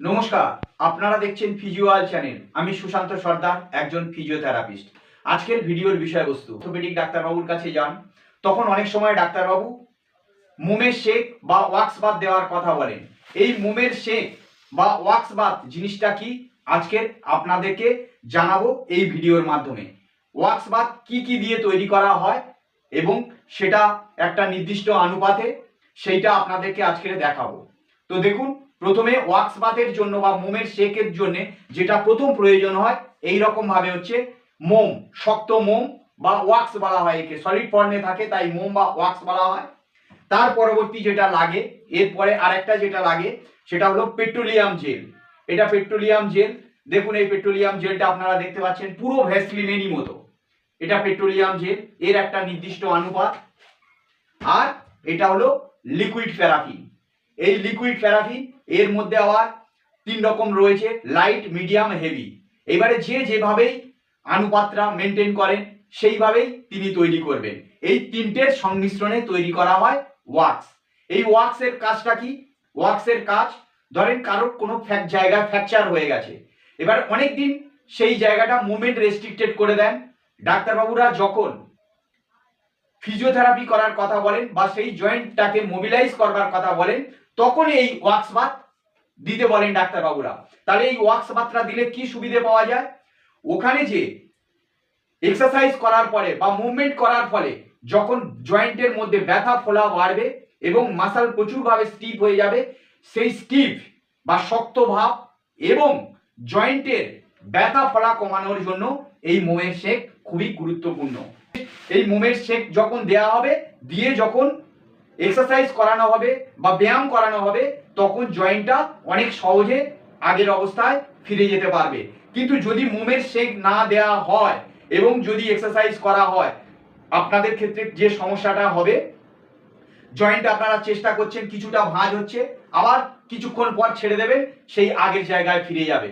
নমস্কার, আপনারা দেখছেন ফিজিওয়াল চ্যানেল আমি সুশান্ত সর্দার, একজন ফিজিওথেরাপিস্ট আজকের ভিডিওর বিষয়বস্তু অর্থোপেডিক ডাক্তারবাবুর কাছে যান। তখন অনেক সময় ডাক্তারবাবু মোমের শেক বা ওয়াক্স বাদ দেওয়ার কথা বলেন। এই মোমের শেক বা ওয়াক্স বাদ জিনিসটা কি? আজকের আপনাদেরকে জানাব এই ভিডিওর মাধ্যমে। ওয়াক্স বাদ কি কি দিয়ে তৈরি করা হয় এবং সেটা একটা নির্দিষ্ট অনুপাতে সেইটা আপনাদেরকে আজকে দেখাবো। তো দেখুন প্রথমে ওয়াক্স বাতের জন্য বা মোমের শেকের জন্য যেটা প্রথম প্রয়োজন হয় এই রকম ভাবে হচ্ছে মোম, শক্ত মোম বা ওয়াক্স বলা হয় একে। সলিড ফর্মে থাকে, তাই মোম বা ওয়াক্স বলা হয়। তার পরবর্তী যেটা লাগে, এরপরে আরেকটা যেটা লাগে, সেটা হলো পেট্রোলিয়াম জেল। এটা পেট্রোলিয়াম জেল। দেখুন, এই পেট্রোলিয়াম জেলটা আপনারা দেখতে পাচ্ছেন, পুরো ভ্যাসলিনেরই মতো। এটা পেট্রোলিয়াম জেল, এর একটা নির্দিষ্ট অনুপাত। আর এটা হলো লিকুইড প্যারাফিন এই লিকুইড প্যারাফিন এর মধ্যে আবার তিন রকম রয়েছে লাইট মিডিয়াম হেভি এবারে যে যেভাবেই অনুপাতটা মেনটেন করেন, সেইভাবেই তিনি তৈরি করবেন। এই তিনটের সংমিশ্রণে তৈরি করা হয় ওয়াক্স এই ওয়াক্সের কাজটা কি? ওয়াক্সের কাজ, ধরেন কারোর কোনো ফ্যাক জায়গায় ফ্র্যাকচার হয়ে গেছে। এবার অনেক দিন সেই জায়গাটা মুভমেন্ট রেস্ট্রিক্টেড করে দেন। ডাক্তারবাবুরা যখন ফিজিওথেরাপি করার কথা বলেন বা সেই জয়েন্টটাকে মোবিলাইজ করবার কথা বলেন তখন এই ওয়াক্স বাত দিতে বলেন ডাক্তারবাবুরা। তাহলে এই ওয়াক্স বাতটা দিলে কি সুবিধে পাওয়া যায়? ওখানে যে এক্সারসাইজ করার পরে বা মুভমেন্ট করার ফলে যখন জয়েন্টের মধ্যে ব্যথা ফোলা বাড়বে এবং মাসাল প্রচুরভাবে স্টিপ হয়ে যাবে, সেই স্টিফ বা শক্ত ভাব এবং জয়েন্টের ব্যথা ফলা কমানোর জন্য এই মোমের শেক খুবই গুরুত্বপূর্ণ। এই মোমের শেক যখন দেয়া হবে, দিয়ে যখন এক্সারসাইজ করানো হবে বা ব্যায়াম করানো হবে, তখন জয়েন্টটা অনেক সহজে আগের অবস্থায় ফিরে যেতে পারবে। কিন্তু যদি মোমের শেক না দেয়া হয় এবং যদি এক্সারসাইজ করা হয়, আপনাদের ক্ষেত্রে যে সমস্যাটা হবে জয়েন্ট আপনারা চেষ্টা করছেন, কিছুটা ভাঁজ হচ্ছে, আবার কিছুক্ষণ পর ছেড়ে দেবেন, সেই আগের জায়গায় ফিরে যাবে।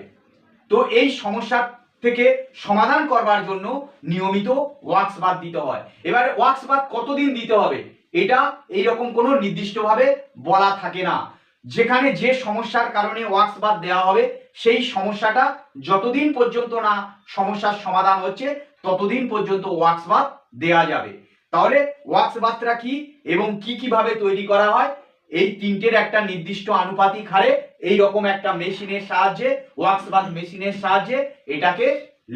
তো এই সমস্যা থেকে সমাধান করবার জন্য নিয়মিত ওয়াক্স বাদ দিতে হয়। এবারে ওয়াক্স বাদ কতদিন দিতে হবে? এটা এইরকম কোনো নির্দিষ্টভাবে বলা থাকে না। যেখানে যে সমস্যার কারণে ওয়াক্স বাদ দেওয়া হবে, সেই সমস্যাটা যতদিন পর্যন্ত না সমস্যার সমাধান হচ্ছে, ততদিন পর্যন্ত ওয়াক্স বাদ দেওয়া যাবে। তাহলে ওয়াক্স বাদটা কি এবং কি কীভাবে তৈরি করা হয়? এই তিনটের একটা নির্দিষ্ট আনুপাতিক হারে এই রকম একটা মেশিনের সাহায্যে, ওয়াক্স বাদ মেশিনের সাহায্যে এটাকে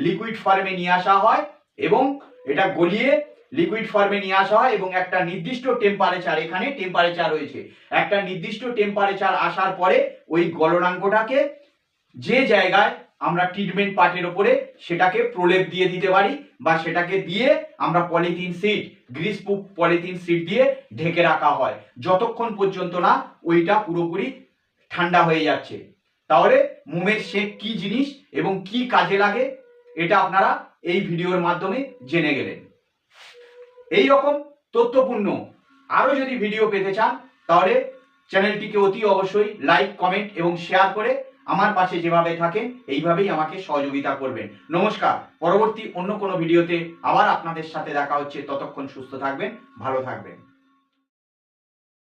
লিকুইড ফর্মে নিয়ে আসা হয় এবং এটা গলিয়ে লিকুইড ফর্মে নিয়ে আসা হয় এবং একটা নির্দিষ্ট টেম্পারেচার এখানে টেম্পারেচার রয়েছে। একটা নির্দিষ্ট টেম্পারেচার আসার পরে ওই গলনাঙ্কটাকে যে জায়গায় আমরা ট্রিটমেন্ট পার্টের ওপরে সেটাকে প্রলেপ দিয়ে দিতে পারি বা সেটাকে দিয়ে আমরা polythene sheet grease polythene sheet দিয়ে ঢেকে রাখা হয়। যতক্ষণ পর্যন্ত না ওইটা পুরোপুরি ঠান্ডা হয়ে যাচ্ছে। তাহলে মোমের শেক কি জিনিস এবং কি কাজে লাগে, এটা আপনারা এই ভিডিওর মাধ্যমে জেনে গেলেন। এই রকম তথ্যপূর্ণ আরও যদি ভিডিও পেতে চান, তাহলে চ্যানেলটিকে অতি অবশ্যই লাইক কমেন্ট এবং শেয়ার করে আমার পাশে যেভাবে থাকেন, এইভাবেই আমাকে সহযোগিতা করবেন। নমস্কার, পরবর্তী অন্য কোনো ভিডিওতে আবার আপনাদের সাথে দেখা হচ্ছে। ততক্ষণ সুস্থ থাকবেন, ভালো থাকবেন।